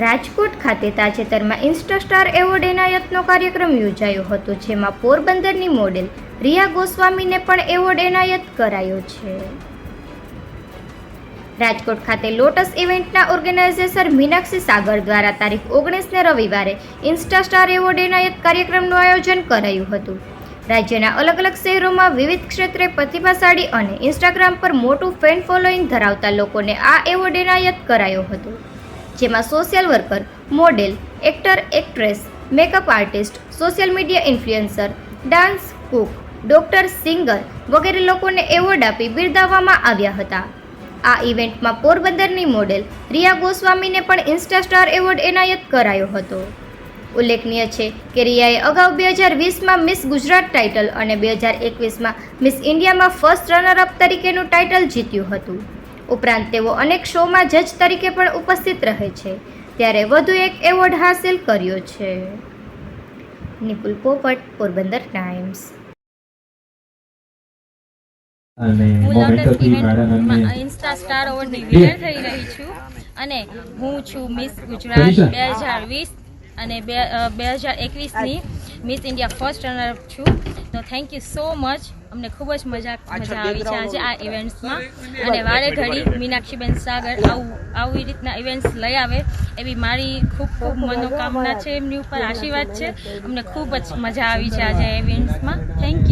રાજકોટ ખાતે તાજેતરમાં Insta star award એનાયતનો કાર્યક્રમ યોજાયો હતો, જેમાં પોરબંદરની મોડેલ રિયા ગોસ્વામીને પણ એવોર્ડ એનાયત કરાયો છે. રાજકોટ ખાતે લોટસ ઇવેન્ટના ઓર્ગેનાઇઝેશન મીનાક્ષી સાગર દ્વારા તારીખ ઓગણીસને રવિવારે ઇન્સ્ટા સ્ટાર એવોર્ડ એનાયત કાર્યક્રમનું આયોજન કરાયું હતું. રાજ્યના અલગ અલગ શહેરોમાં વિવિધ ક્ષેત્રે પ્રતિભાશાળી અને ઇન્સ્ટાગ્રામ પર મોટું ફેન ફોલોઈંગ ધરાવતા લોકોને આ એવોર્ડ એનાયત કરાયો હતો. જેમાં social worker model actor actress makeup artist social media influencer dance cook doctor singer વગેરે લોકોને એવોર્ડ આપી બિરદાવવામાં આવ્યા હતા. આ ઇવેન્ટમાં પોરબંદરની મોડેલ રિયા ગોસ્વામીને પણ ઇન્સ્ટા સ્ટાર એવોર્ડ એનાયત કરાયો હતો. ઉલ્લેખનીય છે કે રિયાએ અગાઉ બે હજાર વીસમાં મિસ ગુજરાત ટાઇટલ અને બે હજાર એકવીસમાં મિસ ઇન્ડિયામાં ફર્સ્ટ રનરઅપ તરીકેનું ટાઇટલ જીત્યું હતું. ઉપરાંત તેઓ અનેક શોમાં જજ તરીકે પણ ઉપસ્થિત રહે છે. ત્યારે વધુ એક એવોર્ડ હાંસિલ કર્યો છે. નિપુલ પોપટ પોરબંદર ટાઈમ્સ. અને મેડમ ઇવેન્ટમાં ઇન્સ્ટા સ્ટાર એવોર્ડની વિનર થઈ રહી છું. અને હું છું મિસ ગુજરાત? બે હજાર વીસ અને બે બે હજાર એકવીસની મિસ ઇન્ડિયા ફર્સ્ટ રનર છું. તો થેન્ક યુ સો મચ અમને ખૂબ જ મજા મજા આવી છે આજે આ ઇવેન્ટ્સમાં અને વારે ઘડી મીનાક્ષીબેન સાગર આવું આવી રીતના ઇવેન્ટ્સ લઈ આવે. એવી મારી ખૂબ ખૂબ મનોકામના છે એમની ઉપર આશીર્વાદ છે. અમને ખૂબ જ મજા આવી છે આજે ઇવેન્ટ્સમાં થેન્ક યુ